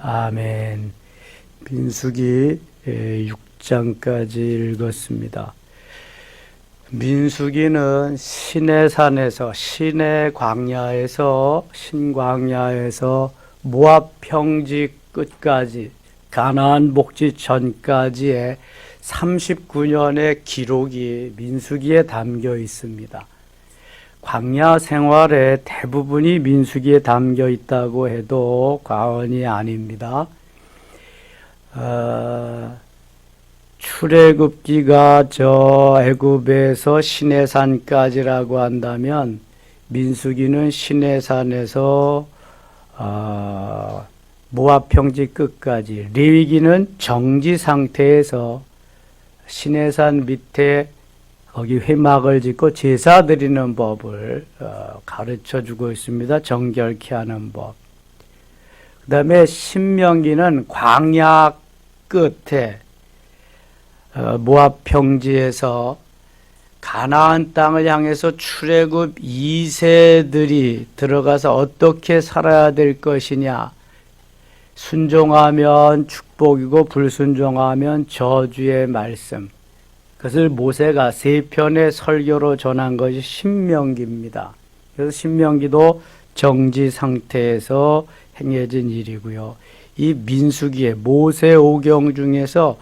아멘. 민수기 6장까지 읽었습니다. 민수기는 신의 산에서 신의 광야에서 신광야에서 모압 평지 끝까지 가나안 복지 전까지의 39년의 기록이 민수기에 담겨 있습니다. 광야 생활의 대부분이 민수기에 담겨 있다고 해도 과언이 아닙니다. 어, 출애굽기가 저 애굽에서 시내산까지라고 한다면 민수기는 시내산에서 어, 모압 평지 끝까지 레위기는 정지 상태에서 시내산 밑에 거기 회막을 짓고 제사 드리는 법을 어, 가르쳐 주고 있습니다. 정결케 하는 법. 그 다음에 신명기는 광야 끝에 어, 모압 평지에서 가나안 땅을 향해서 출애굽 2세들이 들어가서 어떻게 살아야 될 것이냐 순종하면 축복이고 불순종하면 저주의 말씀 그것을 모세가 세 편의 설교로 전한 것이 신명기입니다. 그래서 신명기도 정지 상태에서 행해진 일이고요. 이 민수기의 모세 오경 중에서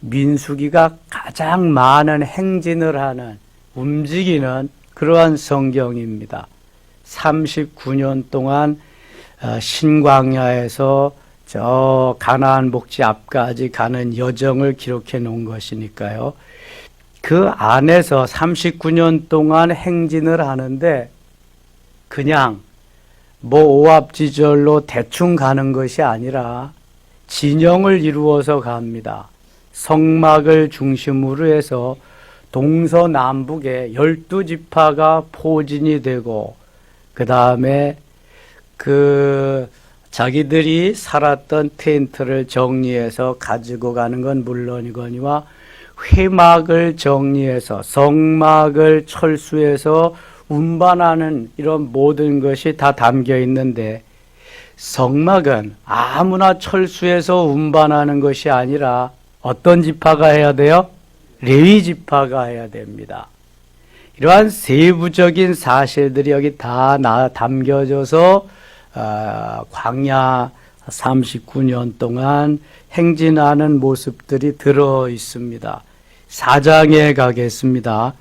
민수기가 가장 많은 행진을 하는 움직이는 그러한 성경입니다. 39년 동안 어, 신광야에서 저 가나안 복지 앞까지 가는 여정을 기록해 놓은 것이니까요. 그 안에서 39년 동안 행진을 하는데 그냥 뭐 오합지절로 대충 가는 것이 아니라 진영을 이루어서 갑니다. 성막을 중심으로 해서 동서남북에 열두 지파가 포진이 되고 그 다음에 그 자기들이 살았던 텐트를 정리해서 가지고 가는 건 물론이거니와 회막을 정리해서 성막을 철수해서 운반하는 이런 모든 것이 다 담겨 있는데 성막은 아무나 철수해서 운반하는 것이 아니라 어떤 지파가 해야 돼요? 레위 지파가 해야 됩니다. 이러한 세부적인 사실들이 여기 다 담겨져서 어, 광야 39년 동안 행진하는 모습들이 들어 있습니다. 사장에 가겠습니다.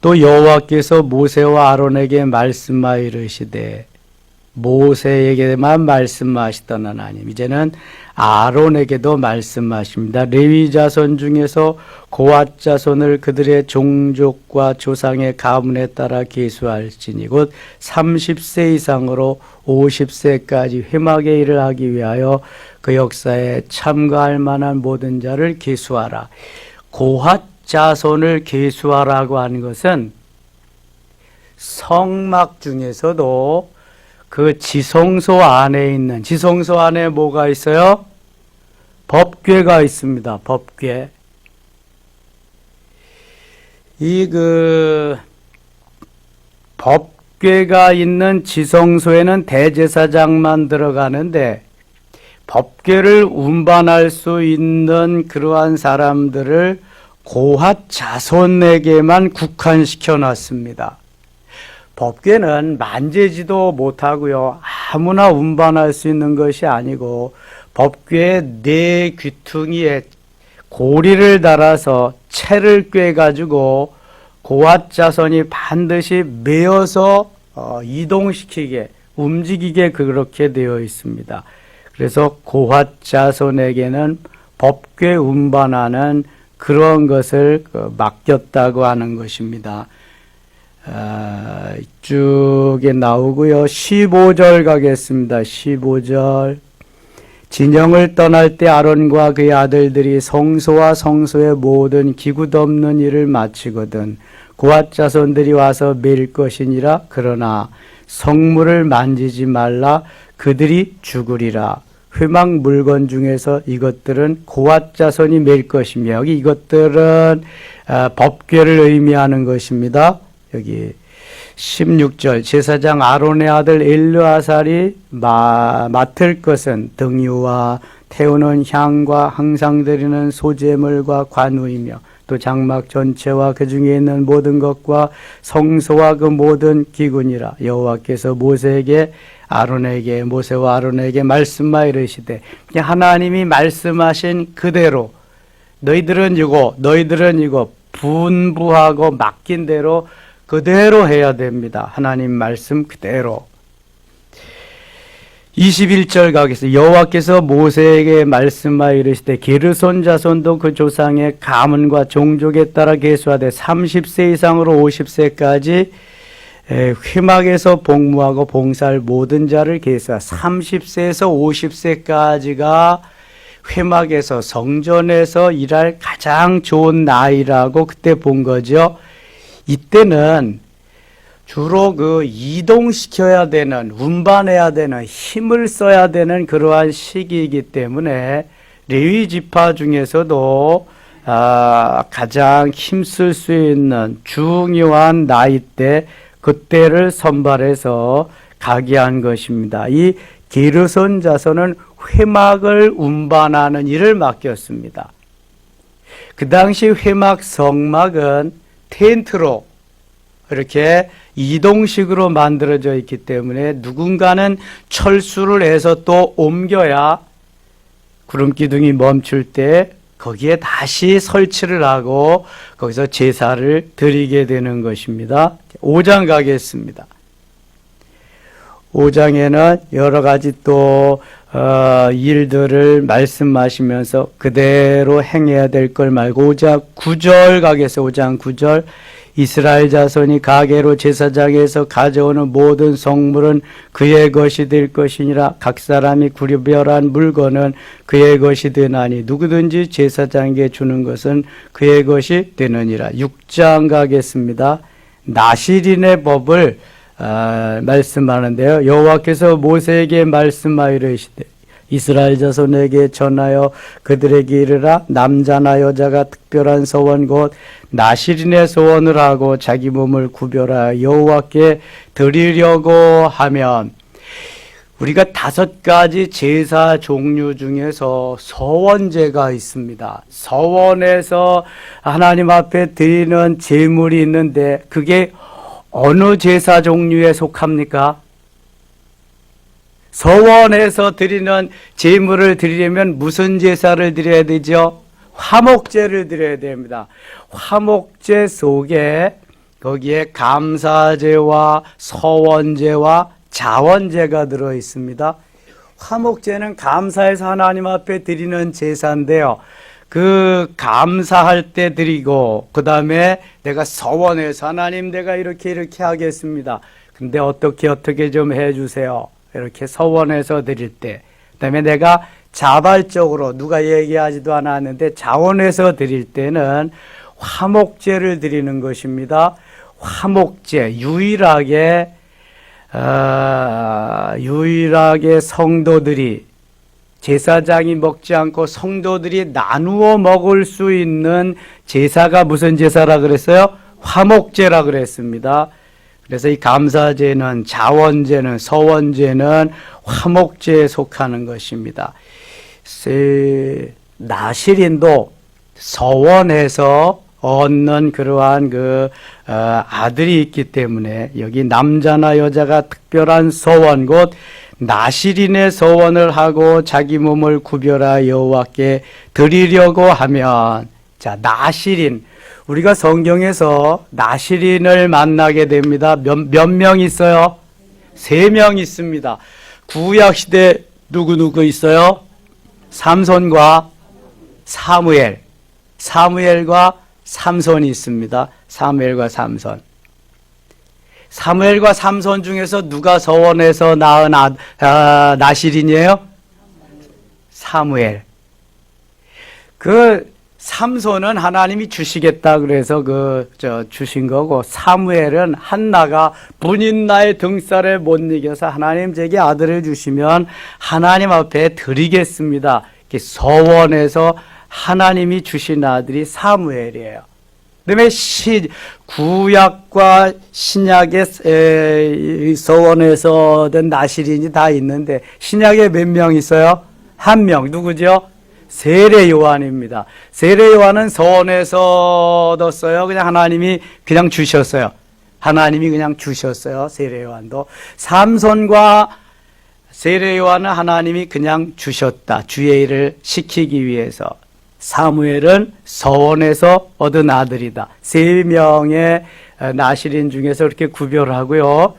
또 여호와께서 모세와 아론에게 말씀하여 이르시되 모세에게만 말씀하시던 하나님 이제는 아론에게도 말씀하십니다. 레위 자손 중에서 고앗 자손을 그들의 종족과 조상의 가문에 따라 계수할지니 곧 30세 이상으로 50세까지 회막의 일을 하기 위하여 그 역사에 참가할 만한 모든 자를 계수하라. 고앗 자손을 계수하라고 하는 것은 성막 중에서도 그 지성소 안에 있는 지성소 안에 뭐가 있어요? 법궤가 있습니다. 법궤. 이 그 법궤가 있는 지성소에는 대제사장만 들어가는데 법궤를 운반할 수 있는 그러한 사람들을 고핫 자손에게만 국한시켜 놨습니다. 법궤는 만지지도 못하고요. 아무나 운반할 수 있는 것이 아니고 법궤의 네 귀퉁이에 고리를 달아서 채를 꿰 가지고 고압 자선이 반드시 메어서 어, 이동시키게 움직이게 그렇게 되어 있습니다. 그래서 고압 자손에게는 법궤 운반하는 그런 것을 그 맡겼다고 하는 것입니다. 아, 이쪽에 나오고요. 15절 가겠습니다. 15절. 진영을 떠날 때 아론과 그의 아들들이 성소와 성소의 모든 기구 덮는 일을 마치거든 고앗 자손들이 와서 밀 것이니라 그러나 성물을 만지지 말라 그들이 죽으리라 회막 물건 중에서 이것들은 고앗 자손이 맬 것이며 여기 이것들은 아, 법궤를 의미하는 것입니다. 여기 16절 제사장 아론의 아들 엘르아살이 마, 맡을 것은 등유와 태우는 향과 항상 드리는 소재물과 관우이며 또 장막 전체와 그 중에 있는 모든 것과 성소와 그 모든 기군이라 여호와께서 모세에게 아론에게 모세와 아론에게 말씀하 이르시되 하나님이 말씀하신 그대로 너희들은 이거 너희들은 이거 분부하고 맡긴 대로 그대로 해야 됩니다. 하나님 말씀 그대로. 21절 가겠습니다. 여호와께서 모세에게 말씀하여 이르시되 게르손 자손도 그 조상의 가문과 종족에 따라 계수하되 30세 이상으로 50세까지 회막에서 복무하고 봉사할 모든 자를 계수하 30세에서 50세까지가 회막에서 성전에서 일할 가장 좋은 나이라고 그때 본 거죠. 이때는 주로 그 이동시켜야 되는, 운반해야 되는, 힘을 써야 되는 그러한 시기이기 때문에 레위 지파 중에서도 아, 가장 힘쓸 수 있는 중요한 나이 때 그때를 선발해서 가게 한 것입니다. 이 게르손 자손은 회막을 운반하는 일을 맡겼습니다. 그 당시 회막 성막은 텐트로 이렇게 이동식으로 만들어져 있기 때문에 누군가는 철수를 해서 또 옮겨야 구름 기둥이 멈출 때 거기에 다시 설치를 하고 거기서 제사를 드리게 되는 것입니다. 5장 가겠습니다. 5장에는 여러 가지 또 어, 일들을 말씀하시면서 그대로 행해야 될 걸 말고 5장 9절 가겠어요. 5장 9절 이스라엘 자손이 가게로 제사장에서 가져오는 모든 성물은 그의 것이 될 것이니라 각 사람이 구별한 물건은 그의 것이 되나니 누구든지 제사장에게 주는 것은 그의 것이 되느니라 6장 가겠습니다. 나시린의 법을 아, 말씀하는데요. 여호와께서 모세에게 말씀하여 이르 시되 이스라엘 자손에게 전하여 그들에게 이르라 남자나 여자가 특별한 소원 곧 나시린의 소원을 하고 자기 몸을 구별하여 여호와께 드리려고 하면 우리가 다섯 가지 제사 종류 중에서 서원제가 있습니다. 서원에서 하나님 앞에 드리는 제물이 있는데 그게 어느 제사 종류에 속합니까? 서원에서 드리는 제물을 드리려면 무슨 제사를 드려야 되죠? 화목제를 드려야 됩니다. 화목제 속에 거기에 감사제와 서원제와 자원제가 들어 있습니다. 화목제는 감사해서 하나님 앞에 드리는 제사인데요. 그 감사할 때 드리고 그 다음에 내가 서원해서 하나님 내가 이렇게 이렇게 하겠습니다. 근데 어떻게 어떻게 좀 해주세요. 이렇게 서원해서 드릴 때 그다음에 내가 자발적으로 누가 얘기하지도 않았는데 자원해서 드릴 때는 화목제를 드리는 것입니다. 화목제 유일하게 어, 유일하게 성도들이 제사장이 먹지 않고 성도들이 나누어 먹을 수 있는 제사가 무슨 제사라 그랬어요? 화목제라 그랬습니다. 그래서 이 감사제는 자원제는 서원제는 화목제에 속하는 것입니다. 나시린도 서원에서 얻는 그러한 그 어, 아들이 있기 때문에 여기 남자나 여자가 특별한 서원 곧 나시린의 서원을 하고 자기 몸을 구별하 여호와께 드리려고 하면 자 나시린 우리가 성경에서 나시린을 만나게 됩니다. 몇 명 있어요? 세 명 있습니다. 구약 시대 누구 누구 있어요? 삼손과 사무엘, 사무엘과 삼손이 있습니다. 사무엘과 삼손. 사무엘과 삼손 중에서 누가 서원에서 낳은 아, 아, 나시린이에요? 사무엘. 그 삼손은 하나님이 주시겠다 그래서 그 저 주신 거고 사무엘은 한나가 분인 나의 등살에 못 이겨서 하나님 제게 아들을 주시면 하나님 앞에 드리겠습니다. 이렇게 서원에서 하나님이 주신 아들이 사무엘이에요. 그다음에 시 구약과 신약의 서원에서 얻은 나시린이 다 있는데 신약에 몇 명 있어요? 한 명 누구죠? 세례 요한입니다. 세례 요한은 서원에서 얻었어요. 그냥 하나님이 그냥 주셨어요. 하나님이 그냥 주셨어요. 세례 요한도 삼손과 세례 요한은 하나님이 그냥 주셨다. 주의 일을 시키기 위해서. 사무엘은 서원에서 얻은 아들이다. 세 명의 나시린 중에서 이렇게 구별하고요.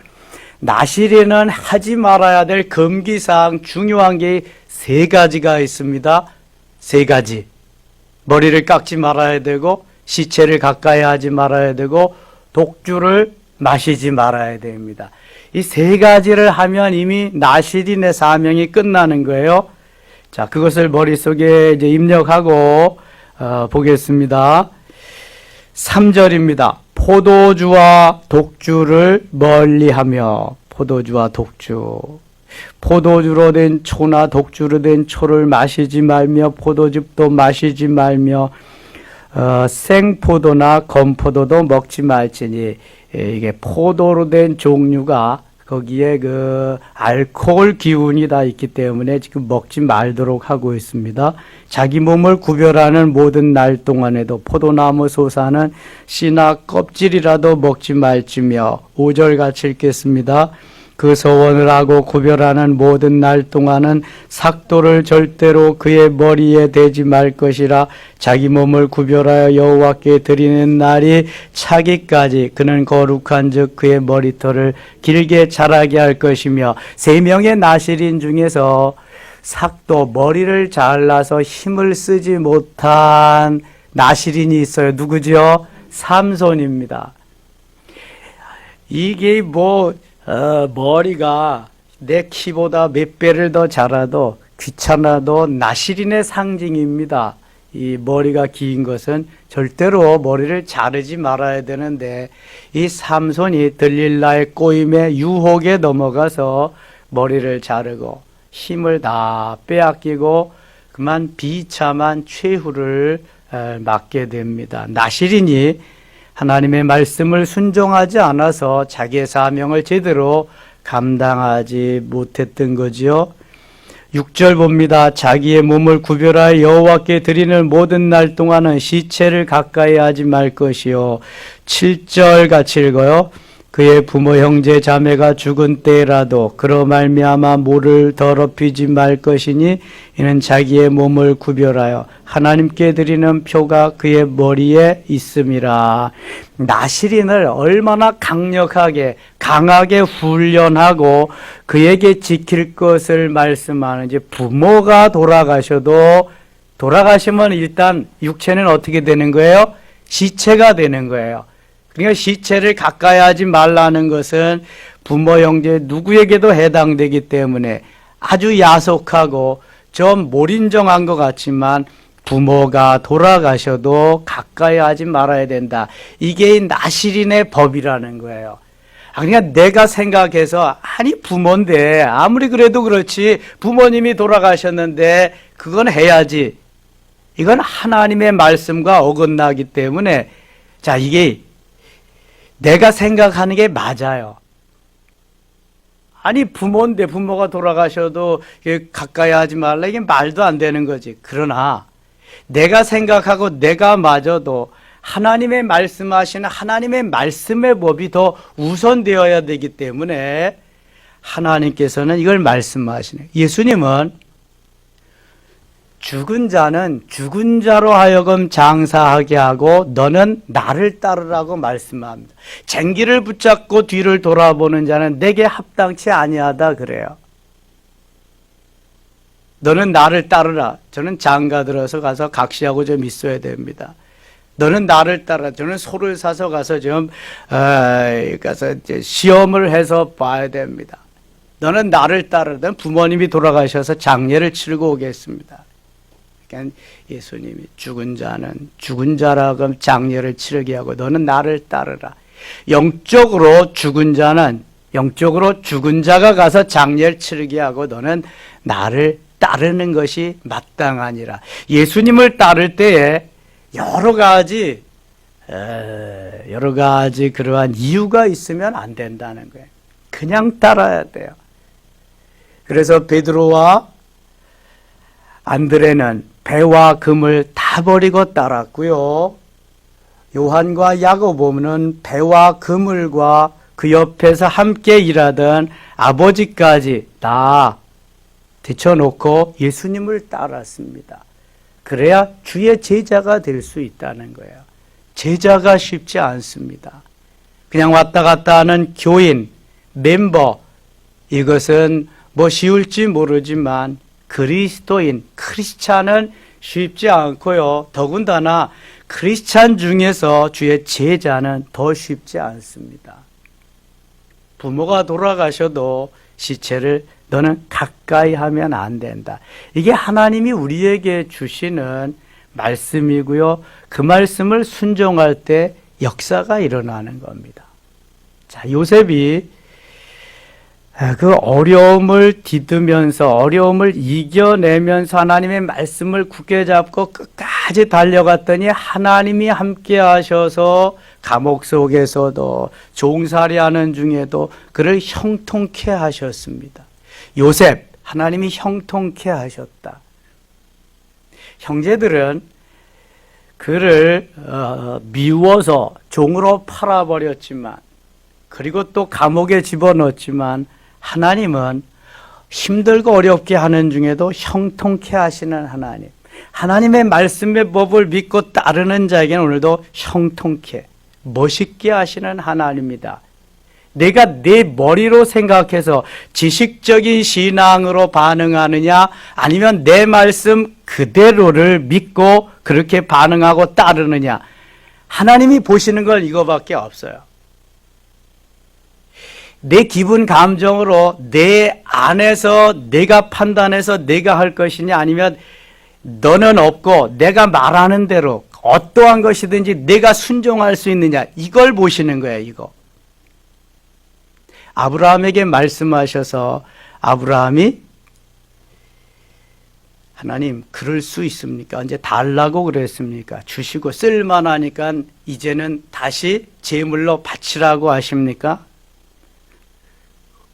나시린은 하지 말아야 될 금기사항 중요한 게 세 가지가 있습니다. 세 가지. 머리를 깎지 말아야 되고 시체를 가까이 하지 말아야 되고 독주를 마시지 말아야 됩니다. 이 세 가지를 하면 이미 나시린의 사명이 끝나는 거예요. 자, 그것을 머릿속에 이제 입력하고 어, 보겠습니다. 3절입니다. 포도주와 독주를 멀리하며 포도주와 독주 포도주로 된 초나 독주로 된 초를 마시지 말며 포도즙도 마시지 말며 어, 생포도나 건포도도 먹지 말지니 예, 이게 포도로 된 종류가 거기에 그 알코올 기운이 다 있기 때문에 지금 먹지 말도록 하고 있습니다. 자기 몸을 구별하는 모든 날 동안에도 포도나무 소사는 씨나 껍질이라도 먹지 말지며 5절 같이 읽겠습니다. 그 서원을 하고 구별하는 모든 날 동안은 삭도를 절대로 그의 머리에 대지 말 것이라 자기 몸을 구별하여 여호와께 드리는 날이 차기까지 그는 거룩한즉 그의 머리털을 길게 자라게 할 것이며 세 명의 나시린 중에서 삭도 머리를 잘라서 힘을 쓰지 못한 나시린이 있어요. 누구죠? 삼손입니다. 이게 뭐 어, 머리가 내 키보다 몇 배를 더 자라도 귀찮아도 나시린의 상징입니다. 이 머리가 긴 것은 절대로 머리를 자르지 말아야 되는데 이 삼손이 들릴라의 꼬임에 유혹에 넘어가서 머리를 자르고 힘을 다 빼앗기고 그만 비참한 최후를 에, 맞게 됩니다. 나시린이 하나님의 말씀을 순종하지 않아서 자기의 사명을 제대로 감당하지 못했던 거지요. 6절 봅니다. 자기의 몸을 구별하여 여호와께 드리는 모든 날 동안은 시체를 가까이 하지 말 것이요. 7절 같이 읽어요. 그의 부모 형제 자매가 죽은 때라도 그러 말미암아 모를 더럽히지 말 것이니 이는 자기의 몸을 구별하여 하나님께 드리는 표가 그의 머리에 있음이라 나시린을 얼마나 강력하게 강하게 훈련하고 그에게 지킬 것을 말씀하는지 부모가 돌아가셔도 돌아가시면 일단 육체는 어떻게 되는 거예요? 시체가 되는 거예요. 그러니까 시체를 가까이 하지 말라는 것은 부모 형제 누구에게도 해당되기 때문에 아주 야속하고 좀 몰인정한 것 같지만 부모가 돌아가셔도 가까이 하지 말아야 된다. 이게 이 나시린의 법이라는 거예요. 아, 그러니까 내가 생각해서 아니 부모인데 아무리 그래도 그렇지 부모님이 돌아가셨는데 그건 해야지. 이건 하나님의 말씀과 어긋나기 때문에 자 이게 내가 생각하는 게 맞아요. 아니 부모인데 부모가 돌아가셔도 가까이 하지 말라 이게 말도 안 되는 거지. 그러나 내가 생각하고 내가 맞아도 하나님의 말씀하시는 하나님의 말씀의 법이 더 우선되어야 되기 때문에 하나님께서는 이걸 말씀하시네. 예수님은 죽은 자는 죽은 자로 하여금 장사하게 하고 너는 나를 따르라고 말씀합니다. 쟁기를 붙잡고 뒤를 돌아보는 자는 내게 합당치 아니하다 그래요. 너는 나를 따르라. 저는 장가 들어서 가서 각시하고 좀 있어야 됩니다. 너는 나를 따라. 저는 소를 사서 가서 좀 어, 가서 시험을 해서 봐야 됩니다. 너는 나를 따르든 부모님이 돌아가셔서 장례를 치르고 오겠습니다. 그러니까 예수님이 죽은 자는 죽은 자라고 장례를 치르게 하고 너는 나를 따르라. 영적으로 죽은 자는 영적으로 죽은 자가 가서 장례를 치르게 하고 너는 나를 따르는 것이 마땅하니라. 예수님을 따를 때에 여러 가지 에, 여러 가지 그러한 이유가 있으면 안 된다는 거예요. 그냥 따라야 돼요. 그래서 베드로와 안드레는 배와 금을 다 버리고 따랐고요. 요한과 야고보는 배와 그물과 그 옆에서 함께 일하던 아버지까지 다 뒤쳐놓고 예수님을 따랐습니다. 그래야 주의 제자가 될 수 있다는 거예요. 제자가 쉽지 않습니다. 그냥 왔다 갔다 하는 교인, 멤버, 이것은 뭐 쉬울지 모르지만 그리스도인, 크리스찬은 쉽지 않고요. 더군다나 크리스찬 중에서 주의 제자는 더 쉽지 않습니다. 부모가 돌아가셔도 시체를 너는 가까이 하면 안 된다. 이게 하나님이 우리에게 주시는 말씀이고요. 그 말씀을 순종할 때 역사가 일어나는 겁니다. 자, 요셉이 그 어려움을 디드면서 어려움을 이겨내면서 하나님의 말씀을 굳게 잡고 끝까지 달려갔더니 하나님이 함께 하셔서 감옥 속에서도 종살이하는 중에도 그를 형통케 하셨습니다. 요셉 하나님이 형통케 하셨다. 형제들은 그를 어, 미워서 종으로 팔아버렸지만 그리고 또 감옥에 집어넣었지만 하나님은 힘들고 어렵게 하는 중에도 형통케 하시는 하나님. 하나님의 말씀의 법을 믿고 따르는 자에게는 오늘도 형통케, 멋있게 하시는 하나님입니다. 내가 내 머리로 생각해서 지식적인 신앙으로 반응하느냐, 아니면 내 말씀 그대로를 믿고 그렇게 반응하고 따르느냐. 하나님이 보시는 건 이거밖에 없어요. 내 기분 감정으로 내 안에서 내가 판단해서 내가 할 것이냐 아니면 너는 없고 내가 말하는 대로 어떠한 것이든지 내가 순종할 수 있느냐 이걸 보시는 거예요 이거 아브라함에게 말씀하셔서 아브라함이 하나님 그럴 수 있습니까? 언제 달라고 그랬습니까? 주시고 쓸만하니까 이제는 다시 제물로 바치라고 하십니까?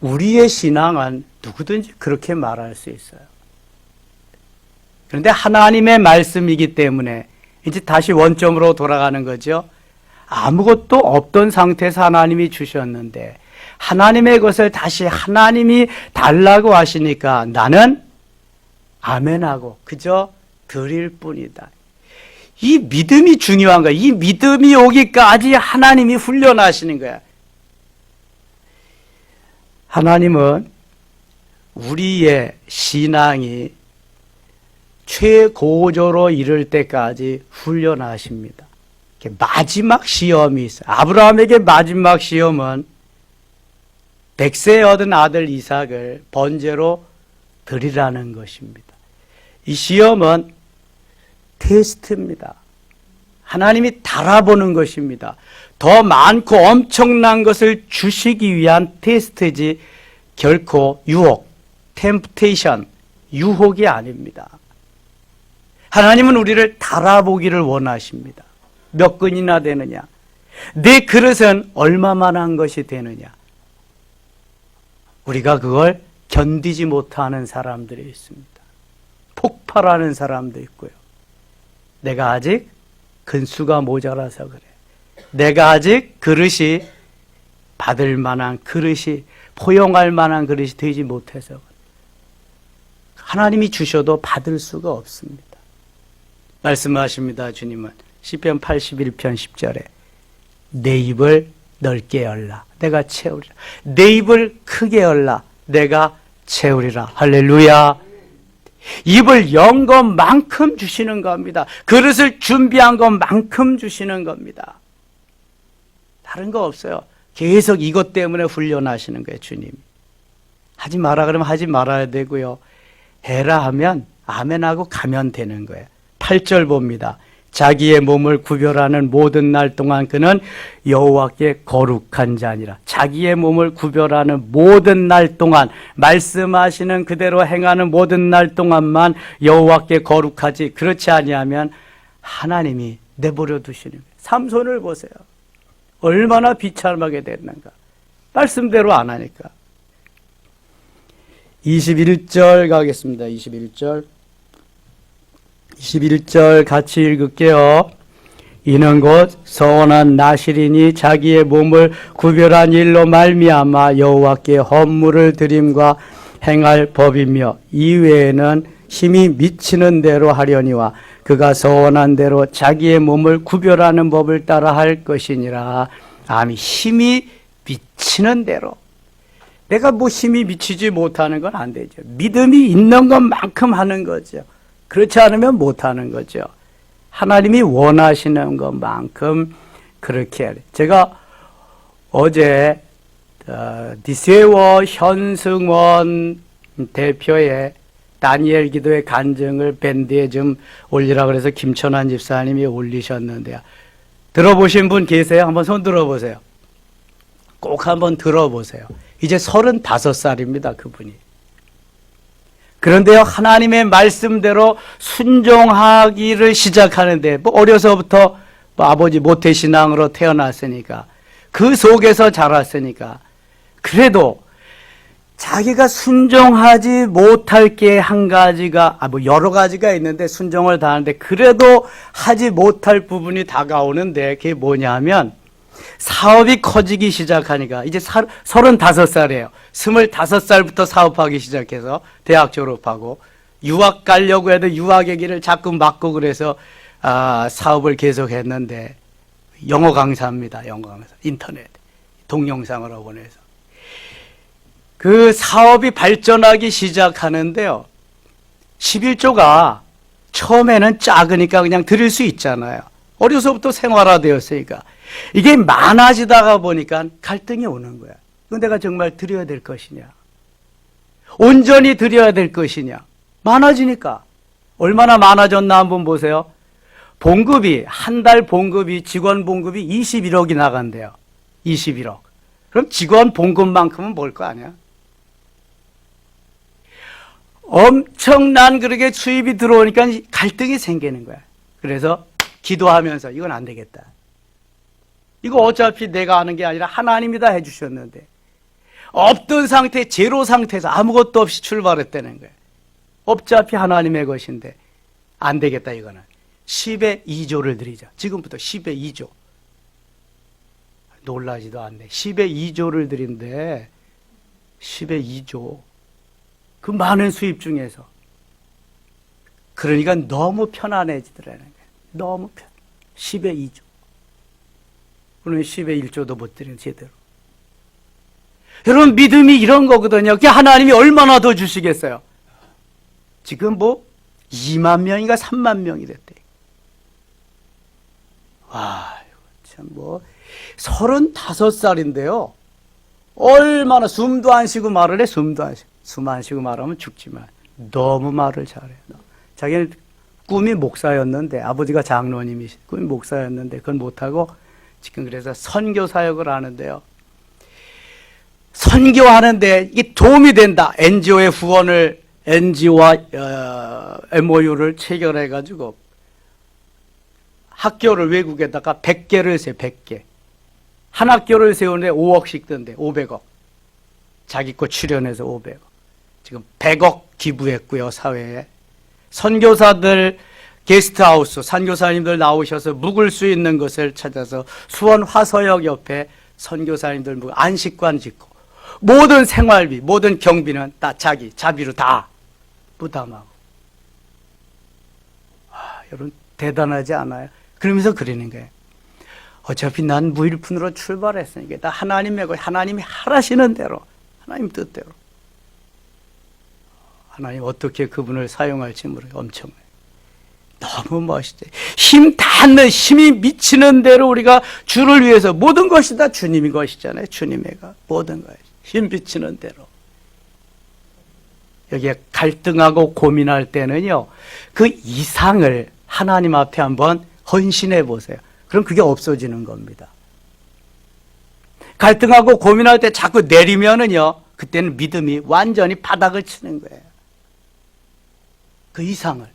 우리의 신앙은 누구든지 그렇게 말할 수 있어요. 그런데 하나님의 말씀이기 때문에 이제 다시 원점으로 돌아가는 거죠. 아무것도 없던 상태에서 하나님이 주셨는데 하나님의 것을 다시 하나님이 달라고 하시니까 나는 아멘하고 그저 드릴 뿐이다. 이 믿음이 중요한 거야. 이 믿음이 오기까지 하나님이 훈련하시는 거야. 하나님은 우리의 신앙이 최고조로 이를 때까지 훈련하십니다. 마지막 시험이 있어요. 아브라함에게 마지막 시험은 백세에 얻은 아들 이삭을 번제로 드리라는 것입니다. 이 시험은 테스트입니다. 하나님이 달아보는 것입니다. 더 많고 엄청난 것을 주시기 위한 테스트지 결코 유혹, 템프테이션, 유혹이 아닙니다. 하나님은 우리를 달아보기를 원하십니다. 몇 근이나 되느냐? 내 그릇은 얼마만한 것이 되느냐? 우리가 그걸 견디지 못하는 사람들이 있습니다. 폭발하는 사람도 있고요. 내가 아직 근수가 모자라서 그래. 내가 아직 그릇이 받을 만한 그릇이 포용할 만한 그릇이 되지 못해서. 하나님이 주셔도 받을 수가 없습니다. 말씀하십니다. 주님은 시편 81편 10절에 내 입을 넓게 열라 내가 채우리라. 내 입을 크게 열라 내가 채우리라. 할렐루야. 입을 연 것만큼 주시는 겁니다. 그릇을 준비한 것만큼 주시는 겁니다. 다른 거 없어요. 계속 이것 때문에 훈련하시는 거예요, 주님. 하지 마라 그러면 하지 말아야 되고요. 해라 하면 아멘하고 가면 되는 거예요. 8절 봅니다. 자기의 몸을 구별하는 모든 날 동안 그는 여호와께 거룩한 자니라. 자기의 몸을 구별하는 모든 날 동안 말씀하시는 그대로 행하는 모든 날 동안만 여호와께 거룩하지 그렇지 아니하면 하나님이 내버려 두시는 거예요. 삼손을 보세요. 얼마나 비참하게 됐는가. 말씀대로 안 하니까. 21절 가겠습니다. 21절. 21절 같이 읽을게요. 이는 곧 서원한 나시린이 자기의 몸을 구별한 일로 말미암아 여호와께 헌물을 드림과 행할 법이며 이외에는 힘이 미치는 대로 하려니와 그가 서원한 대로 자기의 몸을 구별하는 법을 따라 할 것이니라. 아미 힘이 미치는 대로. 내가 뭐 힘이 미치지 못하는 건 안 되죠. 믿음이 있는 것만큼 하는 거죠. 그렇지 않으면 못 하는 거죠. 하나님이 원하시는 것만큼 그렇게. 제가 어제 어, 디세워 현승원 대표의 다니엘 기도의 간증을 밴드에 좀 올리라 그래서 김천환 집사님이 올리셨는데요. 들어보신 분 계세요? 한번 손 들어보세요. 꼭 한번 들어보세요. 이제 35살입니다, 그분이. 그런데요, 하나님의 말씀대로 순종하기를 시작하는데, 뭐, 어려서부터 뭐 아버지 모태신앙으로 태어났으니까, 그 속에서 자랐으니까, 그래도 자기가 순종하지 못할 게 한 가지가, 아, 뭐, 여러 가지가 있는데 순종을 다 하는데, 그래도 하지 못할 부분이 다가오는데, 그게 뭐냐면, 사업이 커지기 시작하니까 이제 서른다섯 살이에요. 스물다섯 살부터 사업하기 시작해서 대학 졸업하고 유학 가려고 해도 유학의 길을 자꾸 막고 그래서 아, 사업을 계속 했는데 영어 강사입니다. 영어 강사 인터넷 동영상으로 보내서 그 사업이 발전하기 시작하는데요. 11조가 처음에는 작으니까 그냥 드릴 수 있잖아요. 어려서부터 생활화되었으니까. 이게 많아지다가 보니까 갈등이 오는 거야. 이건 내가 정말 드려야 될 것이냐? 온전히 드려야 될 것이냐? 많아지니까. 얼마나 많아졌나 한번 보세요. 봉급이, 한 달 봉급이, 직원 봉급이 21억이 나간대요. 21억. 그럼 직원 봉급만큼은 벌 거 아니야? 엄청난 그렇게 수입이 들어오니까 갈등이 생기는 거야. 그래서 기도하면서 이건 안 되겠다. 이거 어차피 내가 하는 게 아니라 하나님이 다 해주셨는데 없던 상태, 제로 상태에서 아무것도 없이 출발했다는 거예요. 어차피 하나님의 것인데 안 되겠다 이거는. 10의 2조를 드리자. 지금부터 10의 2조. 놀라지도 않네. 10의 2조를 드린데 10의 2조. 그 많은 수입 중에서. 그러니까 너무 편안해지더라는 거예요. 너무 편. 10의 2조. 우리는 10의 1조도 못 드리는 제대로. 여러분 믿음이 이런 거거든요. 그 하나님이 얼마나 더 주시겠어요? 지금 뭐 2만 명인가 3만 명이 됐대. 와, 참뭐 35살인데요. 얼마나 숨도 안 쉬고 말을 해. 숨도 안 쉬고. 숨 안 쉬고 말하면 죽지만 너무 말을 잘해. 자기는 꿈이 목사였는데 아버지가 장로님이 꿈이 목사였는데 그건 못하고 지금 그래서 선교 사역을 하는데요. 선교하는데 이게 도움이 된다. NGO의 후원을 NGO와 어, MOU를 체결해 가지고 학교를 외국에다가 100개를 세요. 100개. 한 학교를 세우는데 5억씩 든대. 500억. 자기 거 출연해서 500억. 지금 100억 기부했고요, 사회에. 선교사들 게스트하우스 선교사님들 나오셔서 묵을 수 있는 것을 찾아서 수원 화서역 옆에 선교사님들 묵 안식관 짓고 모든 생활비, 모든 경비는 다 자기 자비로 다 부담하고. 아, 여러분 대단하지 않아요? 그러면서 그리는 거예요. 어차피 난 무일푼으로 출발했으니까 다 하나님의 것, 하나님이 하라시는 대로, 하나님 뜻대로. 하나님 어떻게 그분을 사용할지 모르 엄청나요. 너무 멋있대. 힘 닿는 힘이 미치는 대로 우리가 주를 위해서 모든 것이 다 주님의 것이잖아요. 주님의 것. 모든 것. 힘 미치는 대로. 여기에 갈등하고 고민할 때는요. 그 이상을 하나님 앞에 한번 헌신해 보세요. 그럼 그게 없어지는 겁니다. 갈등하고 고민할 때 자꾸 내리면은요. 그때는 믿음이 완전히 바닥을 치는 거예요. 그 이상을.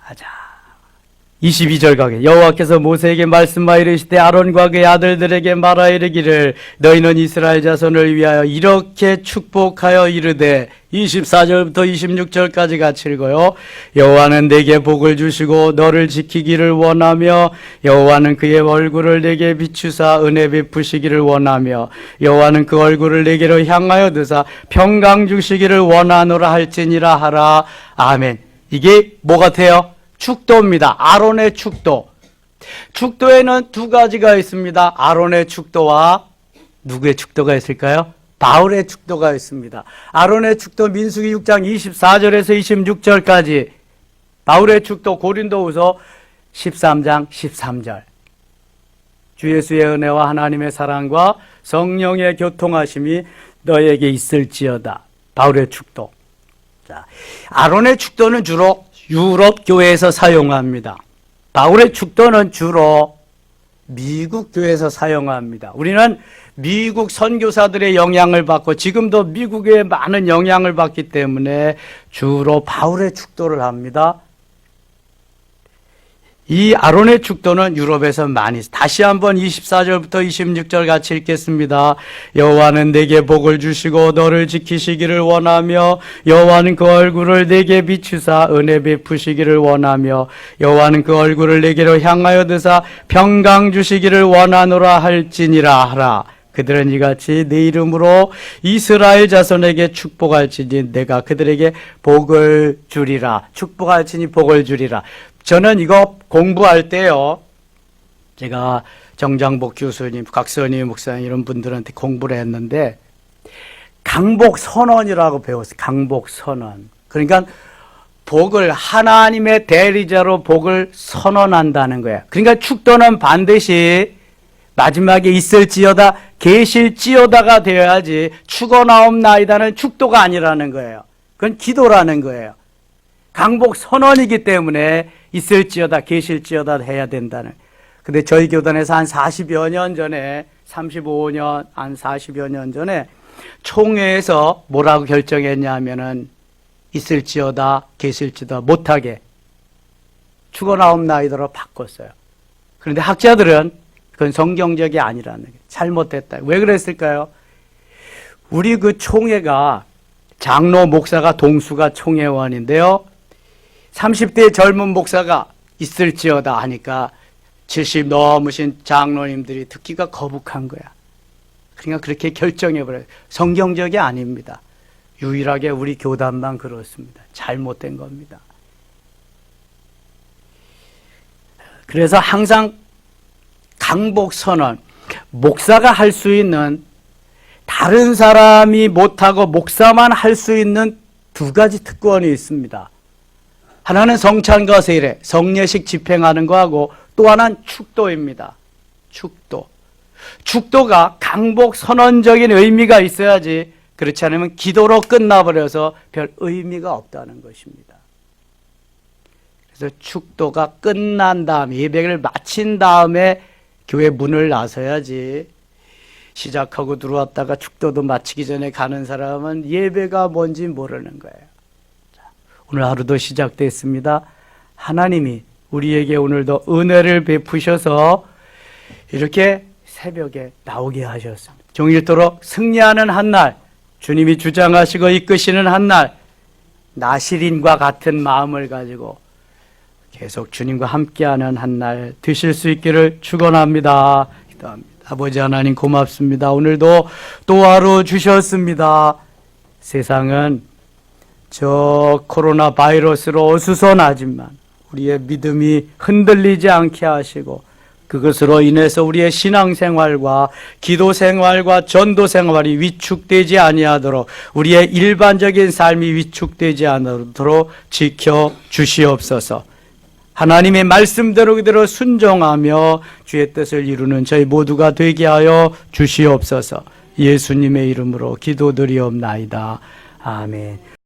하자. 22절 가게 여호와께서 모세에게 말씀하여 이르시되 아론과 그의 아들들에게 말하 이르기를 너희는 이스라엘 자손을 위하여 이렇게 축복하여 이르되 24절부터 26절까지 같이 읽어요. 여호와는 내게 복을 주시고 너를 지키기를 원하며 여호와는 그의 얼굴을 내게 비추사 은혜 베푸시기를 원하며 여호와는 그 얼굴을 내게로 향하여 드사 평강 주시기를 원하노라 할지니라 하라. 아멘. 이게 뭐 같아요? 축도입니다. 아론의 축도. 축도에는 두 가지가 있습니다. 아론의 축도와 누구의 축도가 있을까요? 바울의 축도가 있습니다. 아론의 축도 민수기 6장 24절에서 26절까지 바울의 축도 고린도후서 13장 13절 주 예수의 은혜와 하나님의 사랑과 성령의 교통하심이 너에게 있을지어다. 바울의 축도. 자, 아론의 축도는 주로 유럽 교회에서 사용합니다. 바울의 축도는 주로 미국 교회에서 사용합니다. 우리는 미국 선교사들의 영향을 받고 지금도 미국의 많은 영향을 받기 때문에 주로 바울의 축도를 합니다. 이 아론의 축도는 유럽에서 많이 다시 한번 24절부터 26절 같이 읽겠습니다. 여호와는 내게 복을 주시고 너를 지키시기를 원하며 여호와는 그 얼굴을 내게 비추사 은혜 베푸시기를 원하며 여호와는 그 얼굴을 내게로 향하여 드사 평강 주시기를 원하노라 할지니라 하라. 그들은 이같이 내 이름으로 이스라엘 자손에게 축복할지니 내가 그들에게 복을 주리라. 축복할지니 복을 주리라. 저는 이거 공부할 때요. 제가 정장복 교수님, 각선희 목사님 이런 분들한테 공부를 했는데 강복 선언이라고 배웠어요. 강복 선언. 그러니까 복을 하나님의 대리자로 복을 선언한다는 거예요. 그러니까 축도는 반드시 마지막에 있을지어다 계실지어다가 되어야지 죽어나옵나이다는 축도가 아니라는 거예요. 그건 기도라는 거예요. 강복 선언이기 때문에 있을지어다 계실지어다 해야 된다는. 근데 저희 교단에서 한 40여 년 전에 35년 한 40여 년 전에 총회에서 뭐라고 결정했냐면은 있을지어다 계실지어다 못하게 죽어나옵나이다로 바꿨어요. 그런데 학자들은 그건 성경적이 아니라는 게 잘못됐다. 왜 그랬을까요? 우리 그 총회가 장로 목사가 동수가 총회원인데요. 30대 젊은 목사가 있을지어다 하니까 70 넘으신 장로님들이 듣기가 거북한 거야. 그러니까 그렇게 결정해버려요. 성경적이 아닙니다. 유일하게 우리 교단만 그렇습니다. 잘못된 겁니다. 그래서 항상 강복 선언, 목사가 할 수 있는 다른 사람이 못하고 목사만 할 수 있는 두 가지 특권이 있습니다. 하나는 성찬과 세례, 성례식 집행하는 거하고 또 하나는 축도입니다. 축도. 축도가 강복 선언적인 의미가 있어야지 그렇지 않으면 기도로 끝나버려서 별 의미가 없다는 것입니다. 그래서 축도가 끝난 다음 예배를 마친 다음에 교회 문을 나서야지 시작하고 들어왔다가 축도도 마치기 전에 가는 사람은 예배가 뭔지 모르는 거예요. 자, 오늘 하루도 시작됐습니다. 하나님이 우리에게 오늘도 은혜를 베푸셔서 이렇게 새벽에 나오게 하셨습니다. 종일토록 승리하는 한 날, 주님이 주장하시고 이끄시는 한 날, 나시린과 같은 마음을 가지고 계속 주님과 함께하는 한 날 되실 수 있기를 축원합니다. 기도합니다. 아버지 하나님 고맙습니다. 오늘도 또 하루 주셨습니다. 세상은 저 코로나 바이러스로 어수선하지만 우리의 믿음이 흔들리지 않게 하시고 그것으로 인해서 우리의 신앙생활과 기도생활과 전도생활이 위축되지 아니하도록 우리의 일반적인 삶이 위축되지 않도록 지켜 주시옵소서. 하나님의 말씀대로 그대로 순종하며 주의 뜻을 이루는 저희 모두가 되게 하여 주시옵소서. 예수님의 이름으로 기도드리옵나이다. 아멘.